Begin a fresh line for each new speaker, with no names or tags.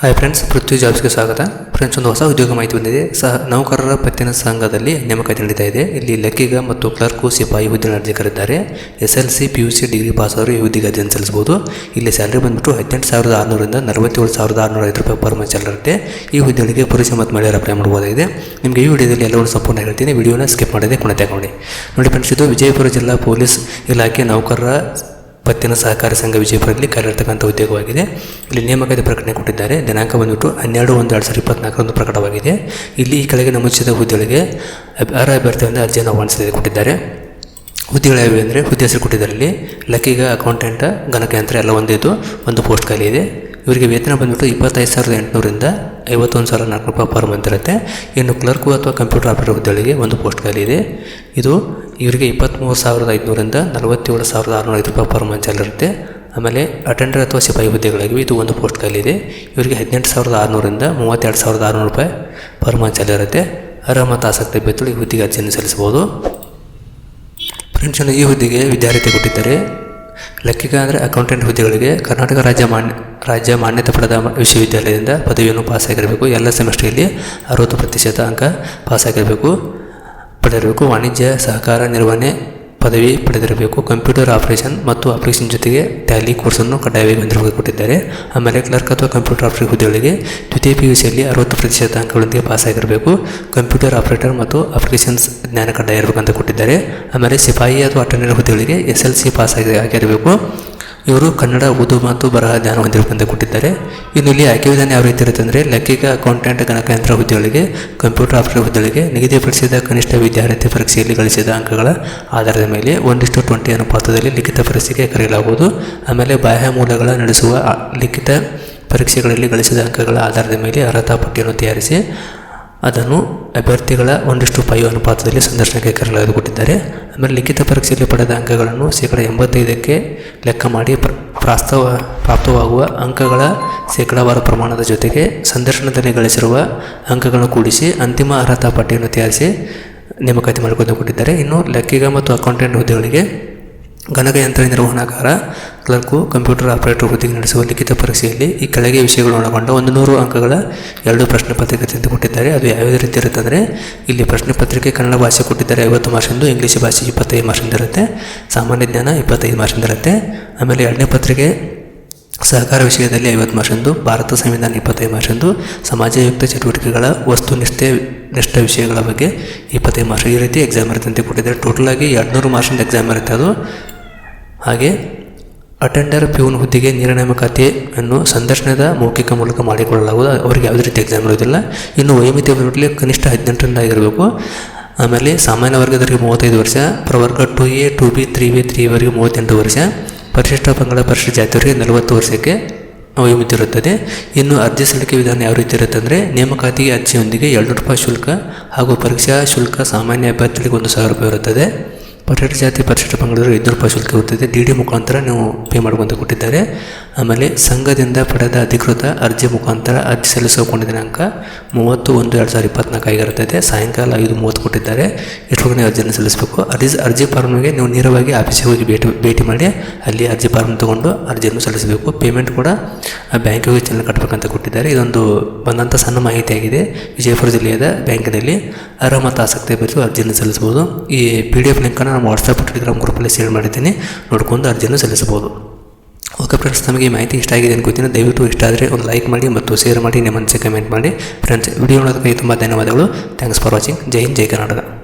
Hi friends ಪೃಥ್ವಿ ಜಾಬ್ಸ್ಗೆ ಸ್ವಾಗತ. Friends ಒಂದು ಹೊಸ ಉದ್ಯೋಗ ಮಾಹಿತಿ ಬಂದಿದೆ. ಸಹ ನೌಕರರ ಪತ್ತಿನ ಸಂಘದಲ್ಲಿ ನೇಮಕಾತಿ ನಡೀತಾ ಇದೆ. ಇಲ್ಲಿ ಲೆಕ್ಕಿಗ ಮತ್ತು ಕ್ಲರ್ಕು, ಸಿಪಾಯಿ ಹುದ್ದೆ ಅರ್ಜಿ ಕರೆದಿದ್ದಾರೆ S L C P U C degree pass ಅವರು ಈ ಹುದ್ದೆಗೆ ಅರ್ಜಿಯನ್ನು ಸಲ್ಲಿಸಬಹುದು. ಇಲ್ಲಿ ಸ್ಯಾಲ್ರಿ ಬಂದ್ಬಿಟ್ಟು ಹದಿನೆಂಟು ಸಾವಿರದ ಆರುನೂರಿಂದ ನಲವತ್ತೇಳು ಸಾವಿರದ ಆರುನೂರ ಐದು ರೂಪಾಯಿ ಪರ್ ಮಂತ್ ಇರುತ್ತೆ. ಈ ಹುದ್ದೆಗಳಿಗೆ ಪುರುಷ ಮತ್ತು ಮಹಿಳೆಯರು ಅಪ್ಲೈ ಮಾಡಬಹುದಾಗಿದೆ ನಿಮಗೆ ಈ ವಿಡಿಯೋದಲ್ಲಿ ಎಲ್ಲವನ್ನು ಸಂಪೂರ್ಣ ಹೇಳ್ತೀನಿ. ವಿಡಿಯೋನ ಸ್ಕಿಪ್ ಮಾಡದೆ ಕೊನೆ ತಗೊಂಡು ನೋಡಿ ಫ್ರೆಂಡ್ಸ್ ಇದು ವಿಜಯಪುರ ಜಿಲ್ಲಾ ಪೊಲೀಸ್ ಇಲಾಖೆ ನೌಕರರ ಪತ್ತಿನ ಸಹಕಾರ ಸಂಘ ವಿಜಯಪುರದಲ್ಲಿ ಕಾರ್ಯರತಕ್ಕಂಥ ಉದ್ಯೋಗವಾಗಿದೆ. ಇಲ್ಲಿ ನೇಮಕಾತಿ ಪ್ರಕಟಣೆ ಕೊಟ್ಟಿದ್ದಾರೆ. ದಿನಾಂಕ ಬಂದ್ಬಿಟ್ಟು ಹನ್ನೆರಡು ಒಂದು ಎರಡು ಸಾವಿರದ ಇಪ್ಪತ್ನಾಲ್ಕರಂದು ಪ್ರಕಟವಾಗಿದೆ. ಇಲ್ಲಿ ಈ ಕೆಳಗೆ ನಮೂದಿಸಿದ ಹುದ್ದೆಗಳಿಗೆ ಅರ್ಹ ಅಭ್ಯರ್ಥಿಯಿಂದ ಅರ್ಜಿಯನ್ನು ಆಹ್ವಾನಿಸಿದೆ, ಕೊಟ್ಟಿದ್ದಾರೆ. ಹುದ್ದೆಗಳು ಯಾವ್ಯಾವು ಅಂದರೆ ಹುದ್ದೆ ಹೆಸರು ಕೊಟ್ಟಿದ್ದಾರೆ ಲೆಕ್ಕಿಗ, ಅಕೌಂಟೆಂಟ್ ಗಣಕಯಂತ್ರ ಎಲ್ಲ ಒಂದೇ ಒಂದು ಪೋಸ್ಟ್ ಖಾಲಿ ಇದೆ. ಇವರಿಗೆ ವೇತನ ಬಂದ್ಬಿಟ್ಟು ಇಪ್ಪತ್ತೈದು ಸಾವಿರದ ಎಂಟುನೂರಿಂದ ಐವತ್ತೊಂದು ಸಾವಿರದ ನಾಲ್ಕು ರೂಪಾಯಿ ಪರ್ ಮಂತ್ ಇರುತ್ತೆ. ಇನ್ನು ಕ್ಲರ್ಕು ಅಥವಾ ಕಂಪ್ಯೂಟರ್ ಆಪರೇಟರ್ ಹುದ್ದೆಗಳಿಗೆ ಒಂದು ಪೋಸ್ಟ್ ಖಾಲಿ ಇದೆ. ಇದು ಇವರಿಗೆ ಇಪ್ಪತ್ತ್ಮೂರು ಸಾವಿರದ ಐದುನೂರಿಂದ ನಲವತ್ತೇಳು ಸಾವಿರದ ಆರುನೂರ ಐದು ರೂಪಾಯಿ ಪರ್ ಮಂತ್ ಇರುತ್ತೆ. ಆಮೇಲೆ ಅಟೆಂಡರ್ ಅಥವಾ ಸಿಪಾಯಿ ಹುದ್ದೆಗಳಿಗೆ ಇದು ಒಂದು ಪೋಸ್ಟ್ ಖಾಲಿ ಇದೆ. ಇವರಿಗೆ ಹದಿನೆಂಟು ಸಾವಿರದ ಆರುನೂರಿಂದ ಮೂವತ್ತೆರಡು ಸಾವಿರದ ಆರುನೂರು ರೂಪಾಯಿ ಪರ್ ಮಂತ್ ಇರುತ್ತೆ. ಅರ್ಹ ಮತ್ತು ಆಸಕ್ತಿ ಬೆತ್ತಲು ಈ ಹುದ್ದೆಗೆ ಅರ್ಜಿಯನ್ನು ಸಲ್ಲಿಸಬಹುದು. ಫ್ರೆಂಡ್ಸ್ ಈ ಹುದ್ದೆಗೆ ವಿದ್ಯಾರ್ಥಿ ಕೊಟ್ಟಿದ್ದಾರೆ. ಲೆಕ್ಕಿಗ ಅಂದರೆ ಅಕೌಂಟೆಂಟ್ ಹುದ್ದೆಗಳಿಗೆ ಕರ್ನಾಟಕ ರಾಜ್ಯ ಮಾನ್ಯ, ರಾಜ್ಯ ಮಾನ್ಯತೆ ಪಡೆದ ವಿಶ್ವವಿದ್ಯಾಲಯದಿಂದ ಪದವಿಯನ್ನು ಪಾಸಾಗಿರಬೇಕು. ಎಲ್ಲ ಸೆಮಿಸ್ಟ್ರಿಯಲ್ಲಿ ಅರವತ್ತು ಪ್ರತಿಶತ ಅಂಕ ಪಾಸಾಗಿರಬೇಕು. ಪಡೆದಿರಬೇಕು ವಾಣಿಜ್ಯ ಸಹಕಾರ ನಿರ್ವಹಣೆ ಪದವಿ ಪಡೆದಿರಬೇಕು. ಕಂಪ್ಯೂಟರ್ ಆಪರೇಷನ್ ಮತ್ತು ಅಪ್ಲಿಕೇಶನ್ ಜೊತೆಗೆ ಟ್ಯಾಲಿ ಕೋರ್ಸನ್ನು ಕಡ್ಡಾಯವಾಗಿ ಹೊಂದಿರುವುದು ಕೊಟ್ಟಿದ್ದಾರೆ. ಆಮೇಲೆ ಕ್ಲರ್ಕ್ ಅಥವಾ ಕಂಪ್ಯೂಟರ್ ಆಪರೇಟರ್ ಹುದ್ದೆಗಳಿಗೆ ದ್ವಿತೀಯ ಪಿ ಯು ಸಿಯಲ್ಲಿ ಅರವತ್ತು ಪ್ರತಿಶತ ಅಂಕಗಳೊಂದಿಗೆ ಪಾಸಾಗಿರಬೇಕು ಕಂಪ್ಯೂಟರ್ ಆಪರೇಟರ್ ಮತ್ತು ಅಪ್ಲಿಕೇಶನ್ಸ್ ಜ್ಞಾನ ಕಡ್ಡಾಯ ಇರಬೇಕಂತ ಕೊಟ್ಟಿದ್ದಾರೆ. ಆಮೇಲೆ ಸಿಪಾಯಿ ಅಥವಾ ಅಟೆಂಡರ್ ಹುದ್ದೆಗಳಿಗೆ ಎಸ್ ಎಲ್ ಸಿ ಪಾಸ್ ಆಗಿ ಆಗಿರಬೇಕು. ಇವರು ಕನ್ನಡ ಓದು ಮತ್ತು ಬರಹ ಜ್ಞಾನ ಹೊಂದಿರುವಂತೆ ಕೊಟ್ಟಿದ್ದಾರೆ. ಇನ್ನು ಇಲ್ಲಿ ಆಯ್ಕೆ ವಿಧಾನ ಯಾವ ರೀತಿ ಇರುತ್ತೆ ಅಂದರೆ ಲೆಕ್ಕಿಕ ಅಕೌಂಟೆಂಟ್ ಗಣಕಯಂತ್ರ ಹುದ್ದೆಗಳಿಗೆ ಕಂಪ್ಯೂಟರ್ ಆಪರೇಟರ್ ಹುದ್ದೆಗಳಿಗೆ ನಿಗದಿಪಡಿಸಿದ ಕನಿಷ್ಠ ವಿದ್ಯಾರ್ಥಿ ಪರೀಕ್ಷೆಯಲ್ಲಿ ಗಳಿಸಿದ ಅಂಕಗಳ ಆಧಾರದ ಮೇಲೆ ಒಂದಿಷ್ಟು ಟ್ವೆಂಟಿ ಅನುಪಾತದಲ್ಲಿ ಲಿಖಿತ ಪರೀಕ್ಷೆಗೆ ಕರೆಯಲಾಗುವುದು. ಆಮೇಲೆ ಬಾಹ್ಯ ಮೂಲಗಳ ನಡೆಸುವ ಲಿಖಿತ ಪರೀಕ್ಷೆಗಳಲ್ಲಿ ಗಳಿಸಿದ ಅಂಕಗಳ ಆಧಾರದ ಮೇಲೆ ಅರ್ಹತಾ ಪಟ್ಟಿಯನ್ನು ತಯಾರಿಸಿ ಅದನ್ನು ಅಭ್ಯರ್ಥಿಗಳ ಒಂದಿಷ್ಟು ಪೈ ಅನುಪಾತದಲ್ಲಿ ಸಂದರ್ಶನಕ್ಕೆ ಕೊಟ್ಟಿದ್ದಾರೆ ಆಮೇಲೆ ಲಿಖಿತ ಪರೀಕ್ಷೆಯಲ್ಲಿ ಪಡೆದ ಅಂಕಗಳನ್ನು ಶೇಕಡ ಎಂಬತ್ತೈದಕ್ಕೆ ಲೆಕ್ಕ ಮಾಡಿ ಪ್ರ ಪ್ರಾಸ್ತವ ಪ್ರಾಪ್ತವಾಗುವ ಅಂಕಗಳ ಶೇಕಡಾವಾರು ಪ್ರಮಾಣದ ಜೊತೆಗೆ ಸಂದರ್ಶನದಲ್ಲಿ ಗಳಿಸಿರುವ ಅಂಕಗಳನ್ನು ಕೂಡಿಸಿ ಅಂತಿಮ ಅರ್ಹತಾ ಪಟ್ಟಿಯನ್ನು ತಯಾರಿಸಿ ನೇಮಕಾತಿ ಮಾಡಿಕೊಂಡು ಕೊಟ್ಟಿದ್ದಾರೆ. ಇನ್ನು ಲೆಕ್ಕಿಗ ಮತ್ತು ಅಕೌಂಟೆಂಟ್ ಹುದ್ದೆಗಳಿಗೆ ಗಣಕಯಂತ್ರ ನಿರ್ವಹಣಾಕಾರ ಕ್ಲರ್ಕು, ಕಂಪ್ಯೂಟರ್ ಆಪರೇಟರ್ ಹುದ್ದೆಗೆ ನಡೆಸುವ ಲಿಖಿತ ಪರೀಕ್ಷೆಯಲ್ಲಿ ಈ ಕೆಳಗೆ ವಿಷಯಗಳು ಒಳಗೊಂಡ ಒಂದು ನೂರು ಅಂಕಗಳ ಎರಡು ಪ್ರಶ್ನೆ ಪತ್ರಿಕೆ ತಿಂದು ಕೊಟ್ಟಿದ್ದಾರೆ ಅದು ಯಾವ್ಯಾವ ರೀತಿ ಇರುತ್ತೆ ಅಂದರೆ, ಇಲ್ಲಿ ಪ್ರಶ್ನೆ ಪತ್ರಿಕೆ ಕನ್ನಡ ಭಾಷೆ ಕೊಟ್ಟಿದ್ದಾರೆ. ಐವತ್ತು ಮಾರ್ಷಿಂದು ಇಂಗ್ಲೀಷ್ ಭಾಷೆ ಇಪ್ಪತ್ತೈದು ಮಾರ್ಷಿಂದ ಇರುತ್ತೆ. ಸಾಮಾನ್ಯ ಜ್ಞಾನ ಇಪ್ಪತ್ತೈದು ಮಾರ್ಷಿಂದ ಇರುತ್ತೆ. ಆಮೇಲೆ ಎರಡನೇ ಪತ್ರಿಕೆ, ಸಹಕಾರ ವಿಷಯದಲ್ಲಿ ಐವತ್ತು ಮಾರ್ಷಂದು ಭಾರತ ಸಂವಿಧಾನ ಇಪ್ಪತ್ತೈದು ಮಾರ್ಷಂದು ಸಮಾಜಯುಕ್ತ ಚಟುವಟಿಕೆಗಳ ವಸ್ತುನಿಷ್ಠೆ ನಿಷ್ಠ ವಿಷಯಗಳ ಬಗ್ಗೆ ಇಪ್ಪತ್ತೈದು ಮಾರ್ಕ್ಸ್ ಈ ರೀತಿ ಎಕ್ಸಾಮ್ ಇರುತ್ತೆ ಅಂತ ಕೊಟ್ಟಿದ್ದಾರೆ. ಟೋಟಲ್ ಆಗಿ ಎರಡುನೂರು ಮಾರ್ಕ್ಸಿಂದ ಎಕ್ಸಾಮ್ ಇರುತ್ತೆ ಅದು. ಹಾಗೆ ಅಟೆಂಡರ್ ಪ್ಯೂನ್ ಹುದ್ದೆಗೆ ನೇರ ನೇಮಕಾತಿಯನ್ನು ಸಂದರ್ಶನದ ಮೌಖಿಕ ಮೂಲಕ ಮಾಡಿಕೊಳ್ಳಲಾಗುವುದು. ಅವರಿಗೆ ಯಾವುದೇ ರೀತಿ ಎಕ್ಸಾಮ್ ಇರೋದಿಲ್ಲ ಇನ್ನು ವೈಮಿತಿ ಬಂದ್ಬಿಟ್ಟು ಕನಿಷ್ಠ ಹದಿನೆಂಟರಿಂದ ಆಗಿರಬೇಕು. ಆಮೇಲೆ ಸಾಮಾನ್ಯ ವರ್ಗದವರಿಗೆ ಮೂವತ್ತೈದು ವರ್ಷ, ಪ್ರವರ್ಗ two A, two B, three B ತ್ರೀವರೆಗೆ ಮೂವತ್ತೆಂಟು ವರ್ಷ, ಪರಿಶಿಷ್ಟ ಪಂಗಡ ಪರಿಶಿಷ್ಟ ಜಾತಿಯವರಿಗೆ ನಲವತ್ತು ವರ್ಷಕ್ಕೆ ವಯೋಮಿತಿ ಇರುತ್ತದೆ. ಇನ್ನು ಅರ್ಜಿ ಸಲ್ಲಿಕೆ ವಿಧಾನ ಯಾವ ರೀತಿ ಇರುತ್ತೆ ಅಂದರೆ ನೇಮಕಾತಿಗೆ ಅರ್ಜಿಯೊಂದಿಗೆ ಎರಡು ರೂಪಾಯಿ ಶುಲ್ಕ ಹಾಗೂ ಪರೀಕ್ಷಾ ಶುಲ್ಕ ಸಾಮಾನ್ಯ ಅಭ್ಯರ್ಥಿಗಳಿಗೆ ಒಂದು ಸಾವಿರ ರೂಪಾಯಿ ಇರುತ್ತದೆ. ಪರಿಶಿಷ್ಟ ಜಾತಿ ಪರಿಶಿಷ್ಟ ಪಂಗಡದವರು ಐದುನೂರು ರೂಪಾಯಿ ಶುಲ್ಕ ಇರುತ್ತದೆ ಡಿ ಡಿ ಮುಖಾಂತರ ನೀವು ಪೇ ಮಾಡ್ಕೊಂತ ಕೊಟ್ಟಿದ್ದಾರೆ. ಆಮೇಲೆ ಸಂಘದಿಂದ ಪಡೆದ ಅಧಿಕೃತ ಅರ್ಜಿ ಮುಖಾಂತರ ಅರ್ಜಿ ಸಲ್ಲಿಸುವ ಕೊಂಡ ದಿನಾಂಕ ಮೂವತ್ತು ಒಂದು ಎರಡು ಸಾವಿರದ ಇಪ್ಪತ್ನಾಲ್ಕು ಆಗಿರುತ್ತದೆ. ಸಾಯಂಕಾಲ ಐದು ಮೂವತ್ತು ಕೊಟ್ಟಿದ್ದಾರೆ. ಇಷ್ಟೊಳಗೆ ಅರ್ಜಿಯನ್ನು ಸಲ್ಲಿಸಬೇಕು? ಅರ್ಜಿ ಅರ್ಜಿ ಫಾರ್ಮ್ಗೆ ನೀವು ನೇರವಾಗಿ ಆಫೀಸಿಗೆ ಹೋಗಿ ಭೇಟಿ ಭೇಟಿ ಮಾಡಿ ಅಲ್ಲಿ ಅರ್ಜಿ ಫಾರ್ಮ್ ತೊಗೊಂಡು ಅರ್ಜಿಯನ್ನು ಸಲ್ಲಿಸಬೇಕು. ಪೇಮೆಂಟ್ ಕೂಡ ಬ್ಯಾಂಕಿಗೆ ಹೋಗಿ ಚೆನ್ನ ಕಟ್ಟಬೇಕಂತ ಕೊಟ್ಟಿದ್ದಾರೆ. ಇದೊಂದು ಬಂದಂಥ ಸಣ್ಣ ಮಾಹಿತಿಯಾಗಿದೆ. ವಿಜಯಪುರ ಜಿಲ್ಲೆಯ ಬ್ಯಾಂಕಿನಲ್ಲಿ ಅರ್ಹ ಮತ್ತು ಆಸಕ್ತಿ ಬರೆದು ಅರ್ಜಿಯನ್ನು ಸಲ್ಲಿಸಬಹುದು. ಈ ಪಿ ಡಿ ಎಫ್ ಲಿಂಕನ್ನು ನಾನು ವಾಟ್ಸಪ್ ಟೆಲಿಗ್ರಾಮ್ ಗ್ರೂಪಲ್ಲಿ ಶೇರ್ ಮಾಡಿದ್ದೀನಿ. ನೋಡ್ಕೊಂಡು ಅರ್ಜಿಯನ್ನು ಸಲ್ಲಿಸಬಹುದು. ಓಕೆ ಫ್ರೆಂಡ್ಸ್ ನಮಗೆ ಮಾಹಿತಿ ಇಷ್ಟ ಆಗಿದೆ ಅನ್ಕೋತೀನಿ ದಯವಿಟ್ಟು ಇಷ್ಟ ಆದರೆ ಒಂದು ಲೈಕ್ ಮಾಡಿ ಮತ್ತು ಶೇರ್ ಮಾಡಿ, ನಿಮ್ಮ ಮನಸ್ಸಿಗೆ ಕಮೆಂಟ್ ಮಾಡಿ. ಫ್ರೆಂಡ್ಸ್ ವಿಡಿಯೋ ನೋಡೋದಕ್ಕೆ ತುಂಬ ಧನ್ಯವಾದಗಳು. Thanks for watching Jai Hind, Jai Karnataka.